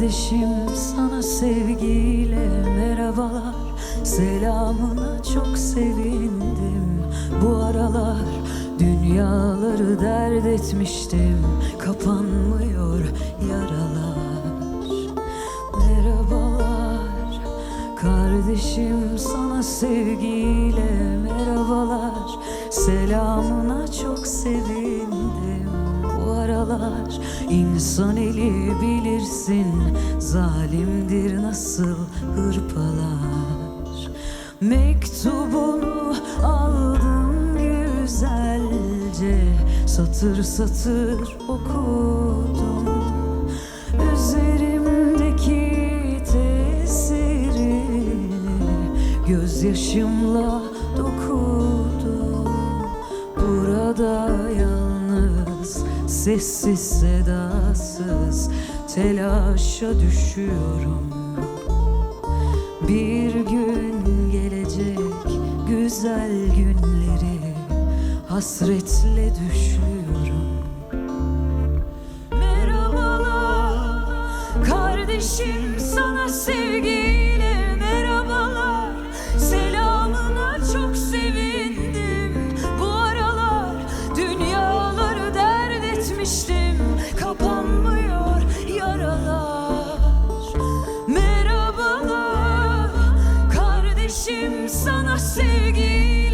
Kardeşim sana sevgiyle merhabalar. Selamına çok sevindim. Bu aralar dünyaları dert etmiştim. Kapanmıyor yaralar. Merhabalar. Kardeşim sana sevgiyle merhabalar Selamına çok sevindim. Bu aralar insan eli bilirsin Zalimdir nasıl hırpalar. Mektubunu aldım güzelce Satır satır okudum. Üzerimdeki tesirini Gözyaşımla dokudum Burada yalnız Sessiz sedasız Telaşa düşüyorum. Bir gün gelecek Güzel günleri Hasretle düşüyorum Merhabalar Kardeşim sana sevgi Ateşim sana sevgi.